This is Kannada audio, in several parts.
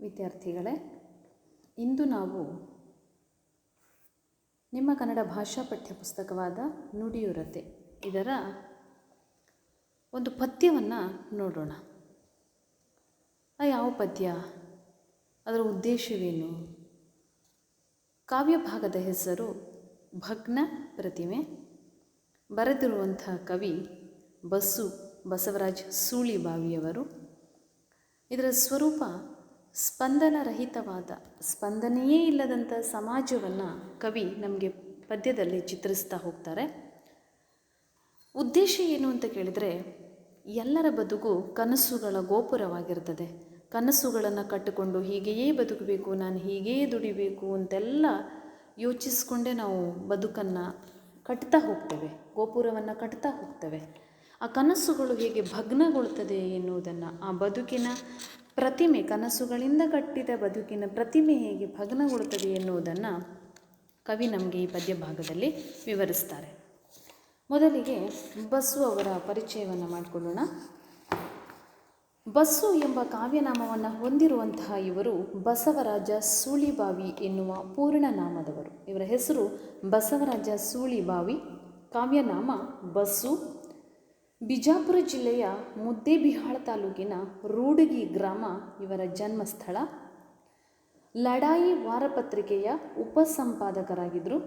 ವಿದ್ಯಾರ್ಥಿಗಳೇ, ಇಂದು ನಾವು ನಿಮ್ಮ ಕನ್ನಡ ಭಾಷಾ ಪಠ್ಯಪುಸ್ತಕವಾದ ನುಡಿಯುರತೆ, ಇದರ ಒಂದು ಪದ್ಯವನ್ನು ನೋಡೋಣ. ಯಾವ ಪದ್ಯ? ಅದರ ಉದ್ದೇಶವೇನು? ಕಾವ್ಯ ಭಾಗದ ಹೆಸರು ಭಗ್ನ ಪ್ರತಿಮೆ. ಬರೆದಿರುವಂಥ ಕವಿ ಬಸ್ಸು ಬಸವರಾಜ್ ಸೂಳಿಬಾವಿಯವರು. ಇದರ ಸ್ವರೂಪ ಸ್ಪಂದನರಹಿತವಾದ, ಸ್ಪಂದನೆಯೇ ಇಲ್ಲದಂಥ ಸಮಾಜವನ್ನು ಕವಿ ನಮಗೆ ಪದ್ಯದಲ್ಲಿ ಚಿತ್ರಿಸ್ತಾ ಹೋಗ್ತಾರೆ. ಉದ್ದೇಶ ಏನು ಅಂತ ಕೇಳಿದರೆ, ಎಲ್ಲರ ಬದುಕು ಕನಸುಗಳ ಗೋಪುರವಾಗಿರ್ತದೆ. ಕನಸುಗಳನ್ನು ಕಟ್ಟಿಕೊಂಡು ಹೀಗೆಯೇ ಬದುಕಬೇಕು, ನಾನು ಹೀಗೆಯೇ ದುಡಿಬೇಕು ಅಂತೆಲ್ಲ ಯೋಚಿಸ್ಕೊಂಡೇ ನಾವು ಬದುಕನ್ನು ಕಟ್ತಾ ಹೋಗ್ತೇವೆ, ಗೋಪುರವನ್ನು ಕಟ್ತಾ ಹೋಗ್ತೇವೆ. ಆ ಕನಸುಗಳು ಹೇಗೆ ಭಗ್ನಗೊಳ್ತದೆ ಎನ್ನುವುದನ್ನು, ಆ ಬದುಕಿನ ಪ್ರತಿಮೆ ಕನಸುಗಳಿಂದ ಕಟ್ಟಿದ ಬದುಕಿನ ಪ್ರತಿಮೆ ಹೇಗೆ ಭಗ್ನಗೊಳ್ಳುತ್ತದೆ ಎನ್ನುವುದನ್ನು ಕವಿ ನಮಗೆ ಈ ಪದ್ಯ ಭಾಗದಲ್ಲಿ ವಿವರಿಸ್ತಾರೆ. ಮೊದಲಿಗೆ ಬಸ್ಸು ಅವರ ಪರಿಚಯವನ್ನು ಮಾಡಿಕೊಳ್ಳೋಣ. ಬಸ್ಸು ಎಂಬ ಕಾವ್ಯನಾಮವನ್ನು ಹೊಂದಿರುವಂತಹ ಇವರು ಬಸವರಾಜ ಸೂಳಿಬಾವಿ ಎನ್ನುವ ಪೂರ್ಣ ನಾಮದವರು. ಇವರ ಹೆಸರು ಬಸವರಾಜ ಸೂಳಿಬಾವಿ. ಕಾವ್ಯನಾಮ ಬಸ್ಸು. ಬಿಜಾಪುರ ಜಿಲ್ಲೆಯ ಮುದ್ದೇಬಿಹಾಳ ತಾಲೂಕಿನ ರೂಡಗಿ ಗ್ರಾಮ ಇವರ ಜನ್ಮಸ್ಥಳ. ಲಡಾಯಿ ವಾರಪತ್ರಿಕೆಯ ಉಪಸಂಪಾದಕರಾಗಿದ್ದರು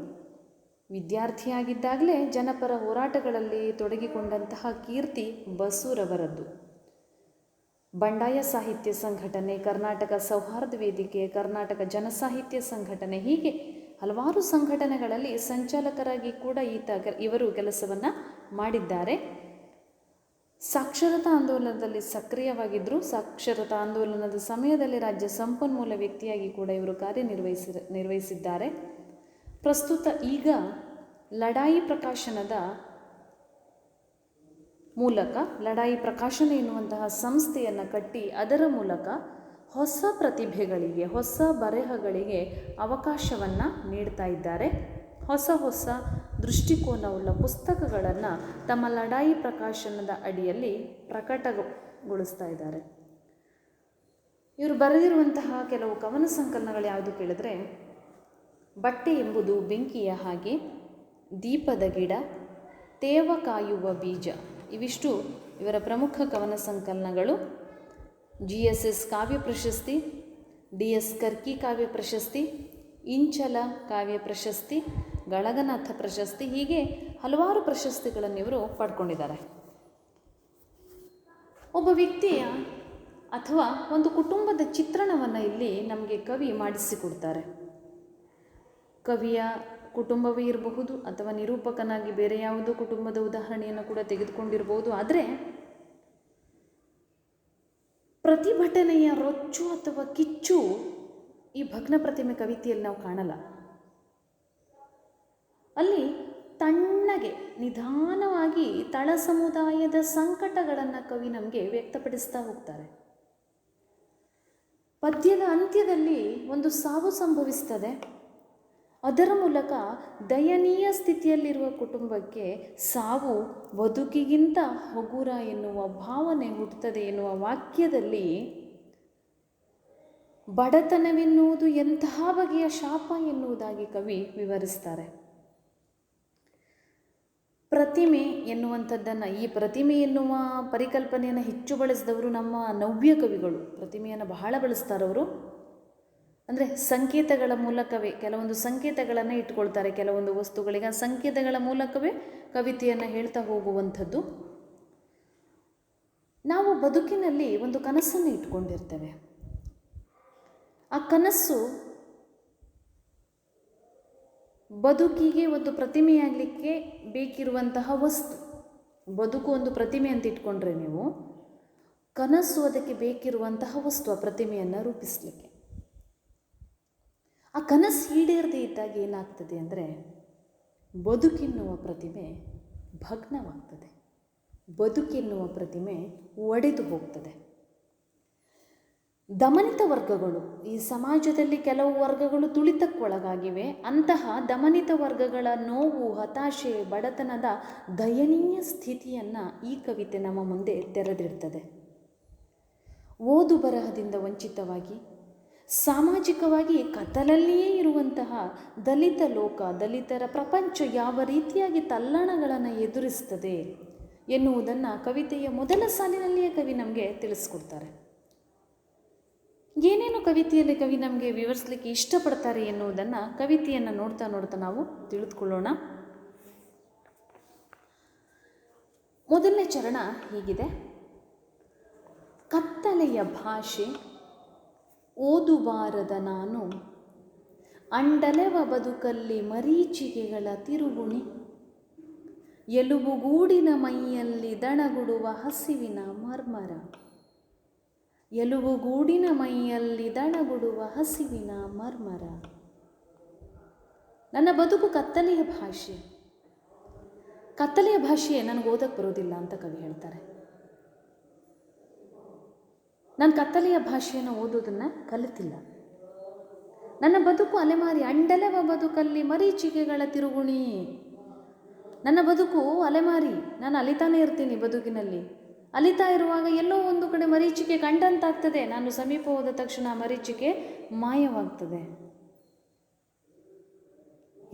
ವಿದ್ಯಾರ್ಥಿಯಾಗಿದ್ದಾಗಲೇ ಜನಪರ ಹೋರಾಟಗಳಲ್ಲಿ ತೊಡಗಿಕೊಂಡಂತಹ ಕೀರ್ತಿ ಬಸೂರವರದ್ದು. ಬಂಡಾಯ ಸಾಹಿತ್ಯ ಸಂಘಟನೆ, ಕರ್ನಾಟಕ ಸೌಹಾರ್ದ ವೇದಿಕೆ, ಕರ್ನಾಟಕ ಜನಸಾಹಿತ್ಯ ಸಂಘಟನೆ ಹೀಗೆ ಹಲವಾರು ಸಂಘಟನೆಗಳಲ್ಲಿ ಸಂಚಾಲಕರಾಗಿ ಕೂಡ ಈತ ಇವರು ಕೆಲಸವನ್ನು ಮಾಡಿದ್ದಾರೆ. ಸಾಕ್ಷರತಾ ಆಂದೋಲನದಲ್ಲಿ ಸಕ್ರಿಯವಾಗಿದ್ದರು ಸಾಕ್ಷರತಾ ಆಂದೋಲನದ ಸಮಯದಲ್ಲಿ ರಾಜ್ಯ ಸಂಪನ್ಮೂಲ ವ್ಯಕ್ತಿಯಾಗಿ ಕೂಡ ಇವರು ಕಾರ್ಯನಿರ್ವಹಿಸಿ ನಿರ್ವಹಿಸಿದ್ದಾರೆ. ಪ್ರಸ್ತುತ ಈಗ ಲಡಾಯಿ ಪ್ರಕಾಶನದ ಮೂಲಕ ಲಡಾಯಿ ಪ್ರಕಾಶನ ಎನ್ನುವಂತಹ ಸಂಸ್ಥೆಯನ್ನು ಕಟ್ಟಿ ಅದರ ಮೂಲಕ ಹೊಸ ಪ್ರತಿಭೆಗಳಿಗೆ, ಹೊಸ ಬರೆಹಗಳಿಗೆ ಅವಕಾಶವನ್ನು ನೀಡ್ತಾ ಇದ್ದಾರೆ. ಹೊಸ ಹೊಸ ದೃಷ್ಟಿಕೋನವುಳ್ಳ ಪುಸ್ತಕಗಳನ್ನು ತಮ್ಮ ಲಡಾಯಿ ಪ್ರಕಾಶನದ ಅಡಿಯಲ್ಲಿ ಪ್ರಕಟಗೊಳಿಸ್ತಾ ಇದ್ದಾರೆ. ಇವರು ಬರೆದಿರುವಂತಹ ಕೆಲವು ಕವನ ಸಂಕಲನಗಳು ಯಾವುದು ಕೇಳಿದ್ರೆ, ಬಟ್ಟೆ ಎಂಬುದು ಬೆಂಕಿಯ ಹಾಗೆ, ದೀಪದ ಗಿಡ, ತೇವ ಕಾಯುವ ಬೀಜ, ಇವಿಷ್ಟು ಇವರ ಪ್ರಮುಖ ಕವನ ಸಂಕಲನಗಳು. ಜಿ ಎಸ್ ಎಸ್ ಕಾವ್ಯ ಪ್ರಶಸ್ತಿ, ಡಿ ಎಸ್ ಕರ್ಕಿ ಕಾವ್ಯ ಪ್ರಶಸ್ತಿ, ಇಂಚಲ ಕಾವ್ಯ ಪ್ರಶಸ್ತಿ ಗಳಗನಾಥ ಪ್ರಶಸ್ತಿ, ಹೀಗೆ ಹಲವಾರು ಪ್ರಶಸ್ತಿಗಳನ್ನು ಇವರು ಪಡ್ಕೊಂಡಿದ್ದಾರೆ. ಒಬ್ಬ ವ್ಯಕ್ತಿಯ ಅಥವಾ ಒಂದು ಕುಟುಂಬದ ಚಿತ್ರಣವನ್ನು ಇಲ್ಲಿ ನಮಗೆ ಕವಿ ಮಾಡಿಸಿಕೊಡ್ತಾರೆ ಕವಿಯ ಕುಟುಂಬವೇ ಇರಬಹುದು ಅಥವಾ ನಿರೂಪಕನಾಗಿ ಬೇರೆ ಯಾವುದೋ ಕುಟುಂಬದ ಉದಾಹರಣೆಯನ್ನು ಕೂಡ ತೆಗೆದುಕೊಂಡಿರಬಹುದು. ಆದರೆ ಪ್ರತಿಭಟನೆಯ ರೊಚ್ಚು ಅಥವಾ ಕಿಚ್ಚು ಈ ಭಗ್ನ ಪ್ರತಿಮೆ ಕವಿತೆಯಲ್ಲಿ ನಾವು ಕಾಣಲ್ಲ. ಅಲ್ಲಿ ತಣ್ಣಗೆ ನಿಧಾನವಾಗಿ ತಳ ಸಮುದಾಯದ ಸಂಕಟಗಳನ್ನು ಕವಿ ನಮಗೆ ವ್ಯಕ್ತಪಡಿಸ್ತಾ ಹೋಗ್ತಾರೆ. ಪದ್ಯದ ಅಂತ್ಯದಲ್ಲಿ ಒಂದು ಸಾವು ಸಂಭವಿಸ್ತದೆ. ಅದರ ಮೂಲಕ ದಯನೀಯ ಸ್ಥಿತಿಯಲ್ಲಿರುವ ಕುಟುಂಬಕ್ಕೆ ಸಾವು ಬದುಕಿಗಿಂತ ಹಗುರ ಎನ್ನುವ ಭಾವನೆ ಹುಟ್ಟುತ್ತದೆ ಎನ್ನುವ ವಾಕ್ಯದಲ್ಲಿ ಬಡತನವೆನ್ನುವುದು ಎಂತಹ ಬಗೆಯ ಶಾಪ ಎನ್ನುವುದಾಗಿ ಕವಿ ವಿವರಿಸ್ತಾರೆ. ಪ್ರತಿಮೆ ಎನ್ನುವಂಥದ್ದನ್ನು, ಈ ಪ್ರತಿಮೆ ಎನ್ನುವ ಪರಿಕಲ್ಪನೆಯನ್ನು ಹೆಚ್ಚು ಬಳಸಿದವರು ನಮ್ಮ ನವ್ಯ ಕವಿಗಳು. ಪ್ರತಿಮೆಯನ್ನು ಬಹಳ ಬಳಸ್ತಾರವರು. ಅಂದರೆ ಸಂಕೇತಗಳ ಮೂಲಕವೇ, ಕೆಲವೊಂದು ಸಂಕೇತಗಳನ್ನು ಇಟ್ಕೊಳ್ತಾರೆ, ಕೆಲವೊಂದು ವಸ್ತುಗಳಿಗೆ. ಸಂಕೇತಗಳ ಮೂಲಕವೇ ಕವಿತೆಯನ್ನು ಹೇಳ್ತಾ ಹೋಗುವಂಥದ್ದು. ನಾವು ಬದುಕಿನಲ್ಲಿ ಒಂದು ಕನಸನ್ನು ಇಟ್ಕೊಂಡಿರ್ತೇವೆ. ಆ ಕನಸು ಬದುಕಿಗೆ ಒಂದು ಪ್ರತಿಮೆಯಾಗಲಿಕ್ಕೆ ಬೇಕಿರುವಂತಹ ವಸ್ತು. ಬದುಕು ಒಂದು ಪ್ರತಿಮೆ ಅಂತ ಇಟ್ಕೊಂಡ್ರೆ ನೀವು ಕನಸು ಅದಕ್ಕೆ ಬೇಕಿರುವಂತಹ ವಸ್ತು ಆ ಪ್ರತಿಮೆಯನ್ನು ರೂಪಿಸಲಿಕ್ಕೆ. ಆ ಕನಸು ಈಡೇರದೇ ಇದ್ದಾಗ ಏನಾಗ್ತದೆ ಅಂದರೆ ಬದುಕೆನ್ನುವ ಪ್ರತಿಮೆ ಭಗ್ನವಾಗ್ತದೆ. ಬದುಕೆನ್ನುವ ಪ್ರತಿಮೆ ಒಡೆದು ಹೋಗ್ತದೆ. ದಮನಿತ ವರ್ಗಗಳು. ಈ ಸಮಾಜದಲ್ಲಿ ಕೆಲವು ವರ್ಗಗಳು ತುಳಿತಕ್ಕೊಳಗಾಗಿವೆ. ಅಂತಹ ದಮನಿತ ವರ್ಗಗಳ ನೋವು, ಹತಾಶೆ, ಬಡತನದ ದಯನೀಯ ಸ್ಥಿತಿಯನ್ನು ಈ ಕವಿತೆ ನಮ್ಮ ಮುಂದೆ ತೆರೆದಿರ್ತದೆ ಓದು ಬರಹದಿಂದ ವಂಚಿತವಾಗಿ, ಸಾಮಾಜಿಕವಾಗಿ ಕತ್ತಲಲ್ಲಿಯೇ ಇರುವಂತಹ ದಲಿತ ಲೋಕ, ದಲಿತರ ಪ್ರಪಂಚ ಯಾವ ರೀತಿಯಾಗಿ ತಲ್ಲಣಗಳನ್ನು ಎದುರಿಸ್ತದೆ ಎನ್ನುವುದನ್ನು ಕವಿತೆಯ ಮೊದಲ ಸಾಲಿನಲ್ಲಿಯೇ ಕವಿ ನಮಗೆ ತಿಳಿಸ್ಕೊಡ್ತಾರೆ. ಏನೇನು ಕವಿತೆಯಲ್ಲಿ ಕವಿ ನಮಗೆ ವಿವರಿಸಲಿಕ್ಕೆ ಇಷ್ಟಪಡ್ತಾರೆ ಎನ್ನುವುದನ್ನು ಕವಿತೆಯನ್ನು ನೋಡ್ತಾ ನೋಡ್ತಾ ನಾವು ತಿಳಿದುಕೊಳ್ಳೋಣ. ಮೊದಲನೇ ಚರಣ ಹೀಗಿದೆ. ಕತ್ತಲೆಯ ಭಾಷೆ ಓದುಬಾರದ ನಾನು, ಅಂಡಲೆವ ಬದುಕಲ್ಲಿ ಮರೀಚಿಕೆಗಳ ತಿರುಗುಣಿ, ಎಲುಬುಗೂಡಿನ ಮೈಯಲ್ಲಿ ದಣಗುಡುವ ಹಸಿವಿನ ಮರ್ಮರ. ಎಲುಬುಗೂಡಿನ ಮೈಯಲ್ಲಿ ದಣಗುಡುವ ಹಸಿವಿನ ಮರ್ಮರ. ನನ್ನ ಬದುಕು ಕತ್ತಲೆಯ ಭಾಷೆ. ಕತ್ತಲೆಯ ಭಾಷೆ ನನಗೆ ಓದಕ್ಕೆ ಬರೋದಿಲ್ಲ ಅಂತ ಕವಿ ಹೇಳ್ತಾರೆ. ನಾನು ಕತ್ತಲೆಯ ಭಾಷೆಯನ್ನು ಓದೋದನ್ನು ಕಲಿತಿಲ್ಲ. ನನ್ನ ಬದುಕು ಅಲೆಮಾರಿ ಅಂಡಲವ ಬದುಕಲ್ಲಿ ಮರೀಚಿಕೆಗಳ ತಿರುಗುಣಿ. ನನ್ನ ಬದುಕು ಅಲೆಮಾರಿ, ನಾನು ಅಲಿತಾನೆ ಇರ್ತೀನಿ ಬದುಕಿನಲ್ಲಿ. ಅಲಿತಾ ಇರುವಾಗ ಎಲ್ಲೋ ಒಂದು ಕಡೆ ಮರೀಚಿಕೆ ಕಂಡಂತಾಗ್ತದೆ. ನಾನು ಸಮೀಪ ಹೋದ ತಕ್ಷಣ ಮರೀಚಿಕೆ ಮಾಯವಾಗ್ತದೆ.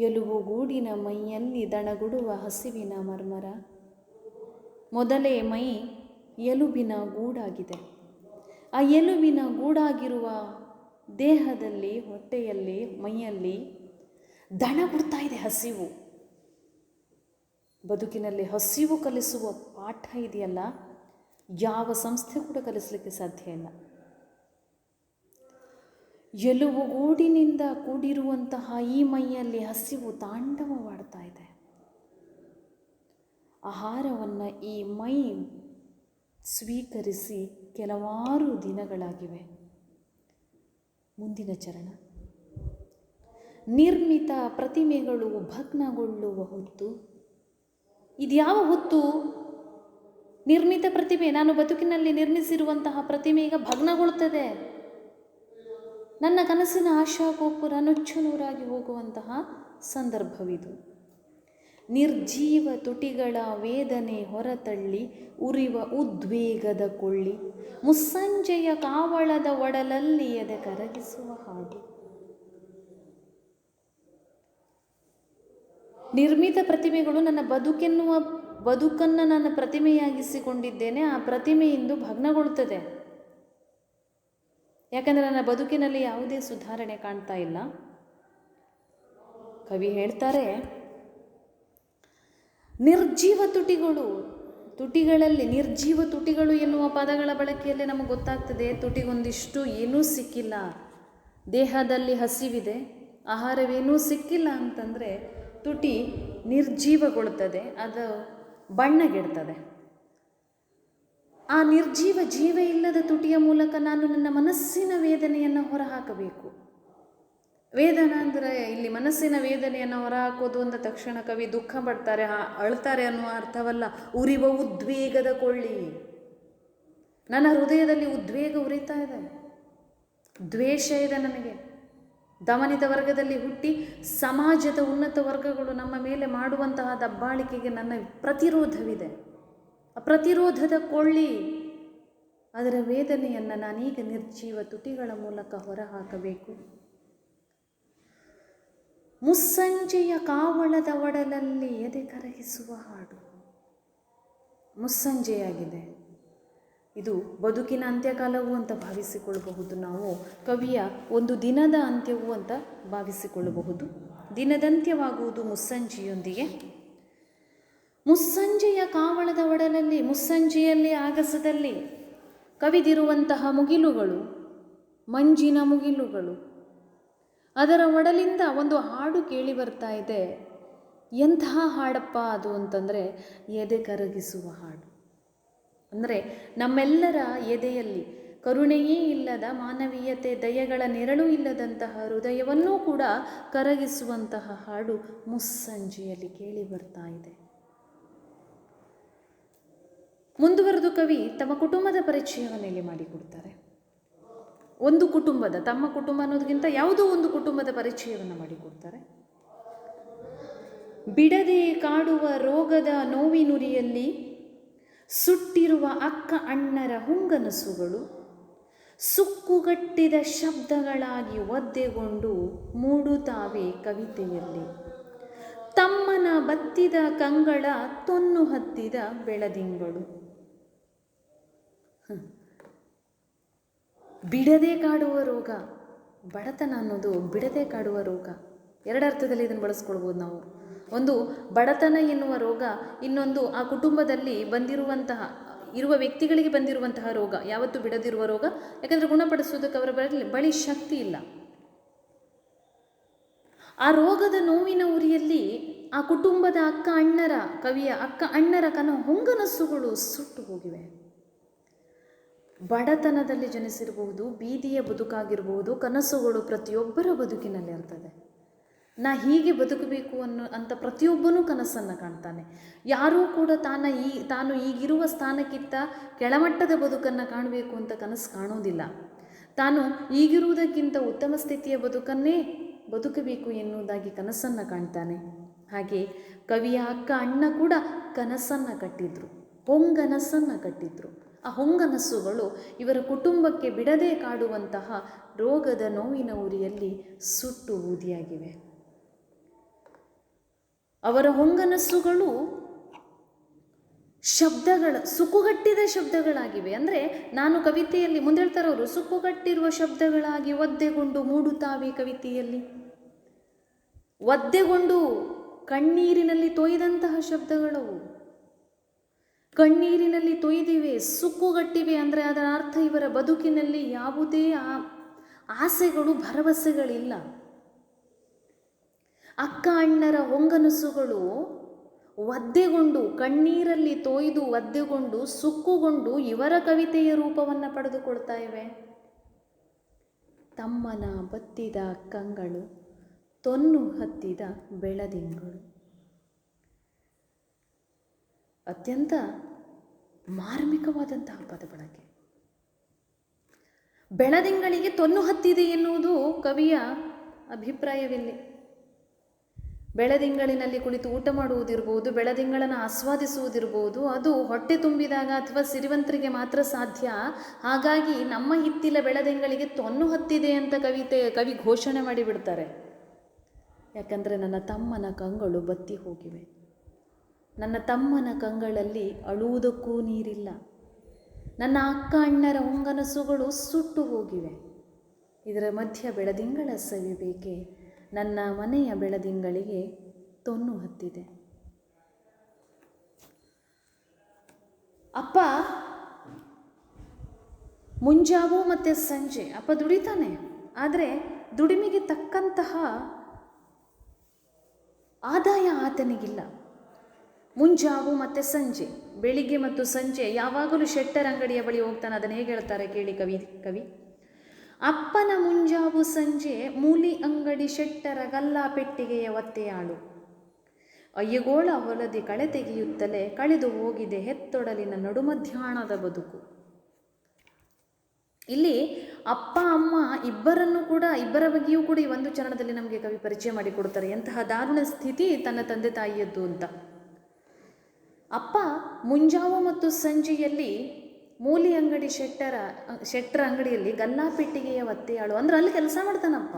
ಎಲುಬು ಗೂಡಿನ ಮೈಯಲ್ಲಿ ದಣಗುಡುವ ಹಸಿವಿನ ಮರ್ಮರ. ಮೊದಲೇ ಮೈ ಎಲುಬಿನ ಗೂಡಾಗಿದೆ. ಆ ಎಲುಬಿನ ಗೂಡಾಗಿರುವ ದೇಹದಲ್ಲಿ, ಹೊಟ್ಟೆಯಲ್ಲಿ, ಮೈಯಲ್ಲಿ ದಣ ಬಿಡ್ತಾ ಇದೆ ಹಸಿವು. ಬದುಕಿನಲ್ಲಿ ಹಸಿವು ಕಲಿಸುವ ಪಾಠ ಇದೆಯಲ್ಲ? ಯಾವ ಸಂಸ್ಥೆ ಕೂಡ ಕಲಿಸಲಿಕ್ಕೆ ಸಾಧ್ಯ ಇಲ್ಲ. ಎಲುಬುಗೂಡಿನಿಂದ ಕೂಡಿರುವಂತಹ ಈ ಮೈಯಲ್ಲಿ ಹಸಿವು ತಾಂಡವವಾಡ್ತಾ ಇದೆ. ಆಹಾರವನ್ನು ಈ ಮೈ ಸ್ವೀಕರಿಸಿ ಕೆಲವಾರು ದಿನಗಳಾಗಿವೆ. ಮುಂದಿನ ಚರಣ. ನಿರ್ಮಿತ ಪ್ರತಿಮೆಗಳು ಭಗ್ನಗೊಳ್ಳುವ ಹೊತ್ತು. ಇದ್ಯಾವ ಹೊತ್ತು? ನಿರ್ಮಿತ ಪ್ರತಿಮೆ, ನಾನು ಬದುಕಿನಲ್ಲಿ ನಿರ್ಮಿಸಿರುವಂತಹ ಪ್ರತಿಮೆ ಈಗ ಭಗ್ನಗೊಳ್ತದೆ. ನನ್ನ ಕನಸಿನ ಆಶಾ ಗೋಪುರ ನುಚ್ಚುನೂರಾಗಿ ಹೋಗುವಂತಹ ಸಂದರ್ಭವಿದು. ನಿರ್ಜೀವ ತುಟಿಗಳ ವೇದನೆ ಹೊರತಳ್ಳಿ, ಉರಿವ ಉದ್ವೇಗದ ಕೊಳ್ಳಿ, ಮುಸ್ಸಂಜೆಯ ಕಾವಳದ ಒಡಲಲ್ಲಿ ಎದೆ ಕರಗಿಸುವ ಹಾಡು. ನಿರ್ಮಿತ ಪ್ರತಿಮೆಗಳು ನನ್ನ ಬದುಕೆನ್ನುವ ಬದುಕನ್ನು ನಾನು ಪ್ರತಿಮೆಯಾಗಿಸಿಕೊಂಡಿದ್ದೇನೆ, ಆ ಪ್ರತಿಮೆ ಇಂದು ಭಗ್ನಗೊಳ್ಳುತ್ತದೆ. ಯಾಕಂದರೆ ನನ್ನ ಬದುಕಿನಲ್ಲಿ ಯಾವುದೇ ಸುಧಾರಣೆ ಕಾಣ್ತಾ ಇಲ್ಲ. ಕವಿ ಹೇಳ್ತಾರೆ, ನಿರ್ಜೀವ ತುಟಿಗಳು, ತುಟಿಗಳಲ್ಲಿ ನಿರ್ಜೀವ ತುಟಿಗಳು ಎನ್ನುವ ಪದಗಳ ಬಳಕೆಯಲ್ಲಿ ನಮಗೆ ಗೊತ್ತಾಗ್ತದೆ, ತುಟಿಗೊಂದಿಷ್ಟು ಏನೂ ಸಿಕ್ಕಿಲ್ಲ. ದೇಹದಲ್ಲಿ ಹಸಿವಿದೆ, ಆಹಾರವೇನೂ ಸಿಕ್ಕಿಲ್ಲ ಅಂತಂದರೆ ತುಟಿ ನಿರ್ಜೀವಗೊಳ್ತದೆ ಅದು ಬಣ್ಣಗೆಡ್ತದೆ. ಆ ನಿರ್ಜೀವ ಜೀವ ಇಲ್ಲದ ತುಟಿಯ ಮೂಲಕ ನಾನು ನನ್ನ ಮನಸ್ಸಿನ ವೇದನೆಯನ್ನು ಹೊರಹಾಕಬೇಕು. ವೇದನ ಅಂದರೆ ಇಲ್ಲಿ ಮನಸ್ಸಿನ ವೇದನೆಯನ್ನು ಹೊರಹಾಕೋದು ಅಂದ ತಕ್ಷಣ ಕವಿ ದುಃಖ ಪಡ್ತಾರೆ. ಅಳ್ತಾರೆ ಅನ್ನುವ ಅರ್ಥವಲ್ಲ, ಉರಿವ ಉದ್ವೇಗದ ಕೊಳ್ಳಿ. ನನ್ನ ಹೃದಯದಲ್ಲಿ ಉದ್ವೇಗ ಉರಿತಾ ಇದೆ. ದ್ವೇಷ ಇದೆ ನನಗೆ. ದಮನಿತ ವರ್ಗದಲ್ಲಿ ಹುಟ್ಟಿ ಸಮಾಜದ ಉನ್ನತ ವರ್ಗಗಳು ನಮ್ಮ ಮೇಲೆ ಮಾಡುವಂತಹ ದಬ್ಬಾಳಿಕೆಗೆ ನನ್ನ ಪ್ರತಿರೋಧವಿದೆ. ಆ ಪ್ರತಿರೋಧದ ಕೊಳ್ಳಿ. ಅದರ ವೇದನೆಯನ್ನು ನಾನೀಗ ನಿರ್ಜೀವ ತುಟಿಗಳ ಮೂಲಕ ಹೊರಹಾಕಬೇಕು. ಮುಸ್ಸಂಜೆಯ ಕಾವಳದ ಒಡಲಲ್ಲಿ ಎದೆ ಕರಗಿಸುವ ಹಾಡು. ಮುಸ್ಸಂಜೆಯಾಗಿದೆ. ಇದು ಬದುಕಿನ ಅಂತ್ಯಕಾಲವು ಅಂತ ಭಾವಿಸಿಕೊಳ್ಳಬಹುದು ನಾವು, ಕವಿಯ ಒಂದು ದಿನದ ಅಂತ್ಯವು ಅಂತ ಭಾವಿಸಿಕೊಳ್ಳಬಹುದು. ದಿನದಂತ್ಯವಾಗುವುದು ಮುಸ್ಸಂಜೆಯೊಂದಿಗೆ. ಮುಸ್ಸಂಜೆಯ ಕಾವಳದ ಒಡಲಲ್ಲಿ, ಮುಸ್ಸಂಜೆಯಲ್ಲಿ ಆಗಸದಲ್ಲಿ ಕವಿದಿರುವಂತಹ ಮುಗಿಲುಗಳು, ಮಂಜಿನ ಮುಗಿಲುಗಳು. ಅದರ ಒಡಲಿಂದ ಒಂದು ಹಾಡು ಕೇಳಿ ಬರ್ತಾ ಇದೆ. ಎಂತಹ ಹಾಡಪ್ಪ ಅದು ಅಂತಂದರೆ, ಎದೆ ಕರಗಿಸುವ ಹಾಡು. ಅಂದರೆ ನಮ್ಮೆಲ್ಲರ ಎದೆಯಲ್ಲಿ ಕರುಣೆಯೇ ಇಲ್ಲದ ಮಾನವೀಯತೆ, ದಯೆಗಳ ನೆರಳು ಇಲ್ಲದಂತಹ ಹೃದಯವನ್ನೂ ಕೂಡ ಕರಗಿಸುವಂತಹ ಹಾಡು ಮುಸ್ಸಂಜೆಯಲ್ಲಿ ಕೇಳಿ ಬರ್ತಾ ಇದೆ. ಮುಂದುವರೆದು ಕವಿ ತಮ್ಮ ಕುಟುಂಬದ ಪರಿಚಯವನ್ನು ಇಲ್ಲಿ ಮಾಡಿಕೊಡ್ತಾರೆ ಒಂದು ಕುಟುಂಬದ, ತಮ್ಮ ಕುಟುಂಬ ಅನ್ನೋದಕ್ಕಿಂತ ಯಾವುದೋ ಒಂದು ಕುಟುಂಬದ ಪರಿಚಯವನ್ನು ಮಾಡಿಕೊಡ್ತಾರೆ ಬಿಡದೆ ಕಾಡುವ ರೋಗದ ನೋವಿನುರಿಯಲ್ಲಿ ಸುಟ್ಟಿರುವ ಅಕ್ಕ ಅಣ್ಣರ ಹುಂಗನಸುಗಳು, ಸುಕ್ಕುಗಟ್ಟಿದ ಶಬ್ದಗಳಾಗಿ ಒದ್ದೆಗೊಂಡು ಮೂಡುತ್ತಾವೆ ಕವಿತೆಯಲ್ಲಿ. ತಮ್ಮನ ಬತ್ತಿದ ಕಂಗಳ ತೊನ್ನು ಹತ್ತಿದ ಬೆಳದಿಂಗಳು. ಬಿಡದೆ ಕಾಡುವ ರೋಗ, ಬಡತನ ಅನ್ನೋದು ಬಿಡದೆ ಕಾಡುವ ರೋಗ. ಎರಡರ್ಥದಲ್ಲಿ ಇದನ್ನು ಬಳಸ್ಕೊಳ್ಬೋದು ನಾವು. ಒಂದು ಬಡತನ ಎನ್ನುವ ರೋಗ, ಇನ್ನೊಂದು ಆ ಕುಟುಂಬದಲ್ಲಿ ಬಂದಿರುವಂತಹ, ಇರುವ ವ್ಯಕ್ತಿಗಳಿಗೆ ಬಂದಿರುವಂತಹ ರೋಗ, ಯಾವತ್ತೂ ಬಿಡದಿರುವ ರೋಗ, ಯಾಕಂದರೆ ಗುಣಪಡಿಸೋದಕ್ಕೆ ಅವರ ಬಳಿ ಬಳಿ ಶಕ್ತಿ ಇಲ್ಲ. ಆ ರೋಗದ ನೋವಿನ ಉರಿಯಲ್ಲಿ ಆ ಕುಟುಂಬದ ಅಕ್ಕ ಅಣ್ಣರ ಕವಿಯ ಅಕ್ಕ ಅಣ್ಣರ ಕನ ಹೊಂಗನಸ್ಸುಗಳು ಸುಟ್ಟು ಹೋಗಿವೆ. ಬಡತನದಲ್ಲಿ ಜನಿಸಿರಬಹುದು, ಬೀದಿಯ ಬದುಕಾಗಿರಬಹುದು, ಕನಸುಗಳು ಪ್ರತಿಯೊಬ್ಬರ ಬದುಕಿನಲ್ಲಿ ಇರ್ತದೆ ನಾ ಹೀಗೆ ಬದುಕಬೇಕು ಅನ್ನೋ ಅಂತ ಪ್ರತಿಯೊಬ್ಬನೂ ಕನಸನ್ನು ಕಾಣ್ತಾನೆ. ಯಾರೂ ಕೂಡ ತಾನ ಈ, ತಾನು ಈಗಿರುವ ಸ್ಥಾನಕ್ಕಿಂತ ಕೆಳಮಟ್ಟದ ಬದುಕನ್ನು ಕಾಣಬೇಕು ಅಂತ ಕನಸು ಕಾಣೋದಿಲ್ಲ. ತಾನು ಈಗಿರುವುದಕ್ಕಿಂತ ಉತ್ತಮ ಸ್ಥಿತಿಯ ಬದುಕನ್ನೇ ಬದುಕಬೇಕು ಎನ್ನುವುದಾಗಿ ಕನಸನ್ನು ಕಾಣ್ತಾನೆ. ಹಾಗೆ ಕವಿಯ ಅಕ್ಕ ಅಣ್ಣ ಕೂಡ ಕನಸನ್ನು ಕಟ್ಟಿದ್ರು, ಹೊಂಗನಸನ್ನು ಕಟ್ಟಿದ್ರು. ಆ ಹೊಂಗನಸ್ಸುಗಳು ಇವರ ಕುಟುಂಬಕ್ಕೆ ಬಿಡದೆ ಕಾಡುವಂತಹ ರೋಗದ ನೋವಿನ ಉರಿಯಲ್ಲಿ ಸುಟ್ಟು ಬೂದಿಯಾಗಿವೆ ಅವರ ಹೊಂಗನಸುಗಳು ಶಬ್ದಗಳ ಸುಕುಗಟ್ಟಿದ ಶಬ್ದಗಳಾಗಿವೆ. ಅಂದರೆ ನಾನು ಕವಿತೆಯಲ್ಲಿ ಮುಂದೆ ಹೇಳ್ತಾರವರು ಸುಕ್ಕುಗಟ್ಟಿರುವ ಶಬ್ದಗಳಾಗಿ ಒದ್ದೆಗೊಂಡು ಮೂಡುತ್ತಾವೆ ಕವಿತೆಯಲ್ಲಿ. ಒದ್ದೆಗೊಂಡು ಕಣ್ಣೀರಿನಲ್ಲಿ ತೊಯ್ದಂತಹ ಶಬ್ದಗಳವು. ಕಣ್ಣೀರಿನಲ್ಲಿ ತೊಯ್ದಿವೆ, ಸುಕ್ಕುಗಟ್ಟಿವೆ ಅಂದರೆ ಅದರ ಅರ್ಥ ಇವರ ಬದುಕಿನಲ್ಲಿ ಯಾವುದೇ ಆ ಆಸೆಗಳು, ಭರವಸೆಗಳಿಲ್ಲ. ಅಕ್ಕ ಅಣ್ಣರ ಹೊಂಗನಸುಗಳು ಒದ್ದೆಗೊಂಡು, ಕಣ್ಣೀರಲ್ಲಿ ತೊಯ್ದು ಒದ್ದೆಗೊಂಡು, ಸುಕ್ಕುಗೊಂಡು ಇವರ ಕವಿತೆಯ ರೂಪವನ್ನು ಪಡೆದುಕೊಳ್ತಾ ಇವೆ. ತಮ್ಮನ ಬತ್ತಿದ ಕಂಗಳು, ತೊನ್ನು ಹತ್ತಿದ ಬೆಳದಿಂಗಳು. ಅತ್ಯಂತ ಮಾರ್ಮಿಕವಾದಂತಹ ಪದ ಬಳಕೆ ಬೆಳದಿಂಗಳಿಗೆ ತೊನ್ನು ಹತ್ತಿದೆ ಎನ್ನುವುದು ಕವಿಯ ಅಭಿಪ್ರಾಯವಿಲ್ಲಿ. ಬೆಳದಿಂಗಳಿನಲ್ಲಿ ಕುಳಿತು ಊಟ ಮಾಡುವುದಿರ್ಬೋದು, ಬೆಳದಿಂಗಳನ್ನು ಆಸ್ವಾದಿಸುವುದಿರ್ಬೋದು, ಅದು ಹೊಟ್ಟೆ ತುಂಬಿದಾಗ ಅಥವಾ ಸಿರಿವಂತರಿಗೆ ಮಾತ್ರ ಸಾಧ್ಯ. ಹಾಗಾಗಿ ನಮ್ಮ ಹಿತ್ತಿಲ ಬೆಳದಿಂಗಳಿಗೆ ತೊನ್ನು ಹತ್ತಿದೆ ಅಂತ ಕವಿತೆ, ಕವಿ ಘೋಷಣೆ ಮಾಡಿಬಿಡ್ತಾರೆ. ಯಾಕಂದರೆ ನನ್ನ ತಮ್ಮನ ಕಂಗಳು ಬತ್ತಿ ಹೋಗಿವೆ. ನನ್ನ ತಮ್ಮನ ಕಂಗಳಲ್ಲಿ ಅಳುವುದಕ್ಕೂ ನೀರಿಲ್ಲ. ನನ್ನ ಅಕ್ಕ, ಅಣ್ಣರ ಹೊಂಗನಸುಗಳು ಸುಟ್ಟು ಹೋಗಿವೆ. ಇದರ ಮಧ್ಯ ಬೆಳದಿಂಗಳ ಸವಿಬೇಕೆ? ನನ್ನ ಮನೆಯ ಬೆಳದಿಂಗಳಿಗೆ ತೊನ್ನು ಹತ್ತಿದೆ. ಅಪ್ಪ, ಮುಂಜಾವು ಮತ್ತು ಸಂಜೆ. ಅಪ್ಪ ದುಡಿತಾನೆ, ಆದರೆ ದುಡಿಮೆಗೆ ತಕ್ಕಂತಹ ಆದಾಯ ಆತನಿಗಿಲ್ಲ. ಮುಂಜಾವು ಮತ್ತು ಸಂಜೆ. ಬೆಳಿಗ್ಗೆ ಮತ್ತು ಸಂಜೆ ಯಾವಾಗಲೂ ಶೆಟ್ಟರ್ ಅಂಗಡಿಯ ಬಳಿ ಹೋಗ್ತಾನೆ. ಅದನ್ನು ಹೇಗೆ ಹೇಳ್ತಾರೆ ಕೇಳಿ ಕವಿ ಕವಿ? ಅಪ್ಪನ ಮುಂಜಾವು ಸಂಜೆ ಮೂಲಿ ಅಂಗಡಿ ಶೆಟ್ಟರ ಗಲ್ಲಾ ಪೆಟ್ಟಿಗೆಯ ಒತ್ತೆಯಾಳು. ಅಯ್ಯಗೋಳ ಹೊಲದಿ ಕಳೆ ತೆಗೆಯುತ್ತಲೇ ಕಳೆದು ಹೋಗಿದೆ ಹೆತ್ತೊಡಲಿನ ನಡುಮಧ್ಯಾಹ್ನದ ಬದುಕು. ಇಲ್ಲಿ ಅಪ್ಪ, ಅಮ್ಮ ಇಬ್ಬರನ್ನು ಕೂಡ, ಇಬ್ಬರ ಬಗ್ಗೆಯೂ ಕೂಡ ಈ ಒಂದು ಚರಣದಲ್ಲಿ ನಮಗೆ ಕವಿ ಪರಿಚಯ ಮಾಡಿಕೊಡ್ತಾರೆ. ಎಂತಹ ದಾರುಣ ಸ್ಥಿತಿ ತನ್ನ ತಂದೆ ತಾಯಿಯದ್ದು ಅಂತ. ಅಪ್ಪ ಮುಂಜಾವ ಮತ್ತು ಸಂಜೆಯಲ್ಲಿ ಮೂಲಿ ಅಂಗಡಿ ಶೆಟ್ಟರ ಶೆಟ್ಟರ ಅಂಗಡಿಯಲ್ಲಿ ಗಲ್ಲಾಪೆಟ್ಟಿಗೆಯ ಒತ್ತೆಯಾಳು ಅಂದ್ರೆ ಅಲ್ಲಿ ಕೆಲಸ ಮಾಡ್ತಾನಪ್ಪ.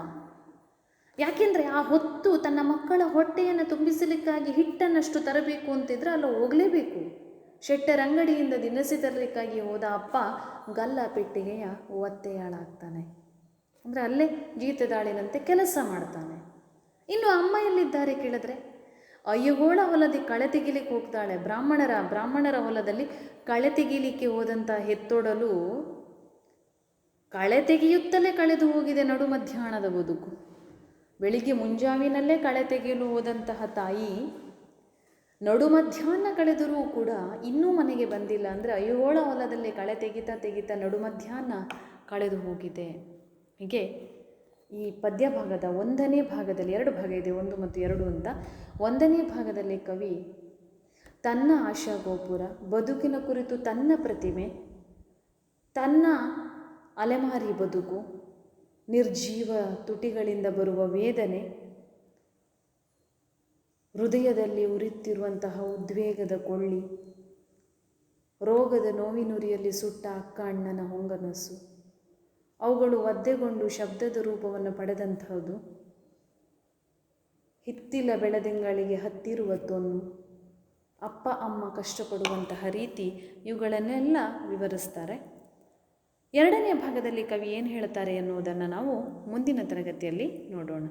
ಯಾಕೆಂದರೆ ಆ ಹೊತ್ತು ತನ್ನ ಮಕ್ಕಳ ಹೊಟ್ಟೆಯನ್ನು ತುಂಬಿಸಲಿಕ್ಕಾಗಿ ಹಿಟ್ಟನ್ನಷ್ಟು ತರಬೇಕು ಅಂತಿದ್ರೆ ಅಲ್ಲಿ ಹೋಗಲೇಬೇಕು. ಶೆಟ್ಟರ ಅಂಗಡಿಯಿಂದ ದಿನಸಿ ತರಲಿಕ್ಕಾಗಿ ಹೋದ ಅಪ್ಪ ಗಲ್ಲ ಪೆಟ್ಟಿಗೆಯ ಒತ್ತೆಯಾಳಾಗ್ತಾನೆ ಅಂದರೆ ಅಲ್ಲೇ ಜೀತದಾಳಿನಂತೆ ಕೆಲಸ ಮಾಡ್ತಾನೆ. ಇನ್ನು ಅಮ್ಮ ಎಲ್ಲಿದ್ದಾರೆ ಕೇಳಿದ್ರೆ? ಅಯ್ಯಗೋಳ ಹೊಲದಿ ಕಳೆ ತೆಗಿಲಿಕ್ಕೆ ಹೋಗ್ತಾಳೆ. ಬ್ರಾಹ್ಮಣರ ಬ್ರಾಹ್ಮಣರ ಹೊಲದಲ್ಲಿ ಕಳೆ ತೆಗೀಲಿಕ್ಕೆ ಹೋದಂಥ ಹೆತ್ತೊಡಲು ಕಳೆ ತೆಗೆಯುತ್ತಲೇ ಕಳೆದು ಹೋಗಿದೆ ನಡು ಮಧ್ಯಾಹ್ನದ ಬದುಕು. ಬೆಳಿಗ್ಗೆ ಮುಂಜಾವಿನಲ್ಲೇ ಕಳೆ ತೆಗೆಯಲು ಹೋದಂತಹ ತಾಯಿ ನಡು ಮಧ್ಯಾಹ್ನ ಕಳೆದರೂ ಕೂಡ ಇನ್ನೂ ಮನೆಗೆ ಬಂದಿಲ್ಲ ಅಂದರೆ ಅಯ್ಯೋಳ ಹೊಲದಲ್ಲಿ ಕಳೆ ತೆಗಿತಾ ತೆಗಿತಾ ನಡು ಮಧ್ಯಾಹ್ನ ಕಳೆದು ಹೋಗಿದೆ. ಹೀಗೆ ಈ ಪದ್ಯ ಭಾಗದ ಒಂದನೇ ಭಾಗದಲ್ಲಿ ಎರಡು ಭಾಗ ಇದೆ, ಒಂದು ಮತ್ತು ಎರಡು ಅಂತ. ಒಂದನೇ ಭಾಗದಲ್ಲಿ ಕವಿ ತನ್ನ ಆಶಾ ಗೋಪುರ ಬದುಕಿನ ಕುರಿತು ತನ್ನ ಪ್ರತಿಮೆ, ತನ್ನ ಅಲೆಮಾರಿ ಬದುಕು, ನಿರ್ಜೀವ ತುಟಿಗಳಿಂದ ಬರುವ ವೇದನೆ, ಹೃದಯದಲ್ಲಿ ಉರಿತಿರುವಂತಹ ಉದ್ವೇಗದ ಕೊಳ್ಳಿ, ರೋಗದ ನೋವಿನುರಿಯಲ್ಲಿ ಸುಟ್ಟ ಅಕ್ಕ ಅಣ್ಣನ ಹೊಂಗನಸು, ಅವುಗಳು ಒದ್ದೆಗೊಂಡು ಶಬ್ದದ ರೂಪವನ್ನು ಪಡೆದಂಥದ್ದು ಹಿತ್ತಿಲ ಬೆಳದಿಂಗಳಿಗೆ ಹತ್ತಿರುವ ತೊನ್ನು ಅಪ್ಪ, ಅಮ್ಮ ಕಷ್ಟಪಡುವಂತಹ ರೀತಿ ಇವುಗಳನ್ನೆಲ್ಲ ವಿವರಿಸ್ತಾರೆ. ಎರಡನೇ ಭಾಗದಲ್ಲಿ ಕವಿ ಏನು ಹೇಳ್ತಾರೆ ಎನ್ನುವುದನ್ನು ನಾವು ಮುಂದಿನ ತರಗತಿಯಲ್ಲಿ ನೋಡೋಣ.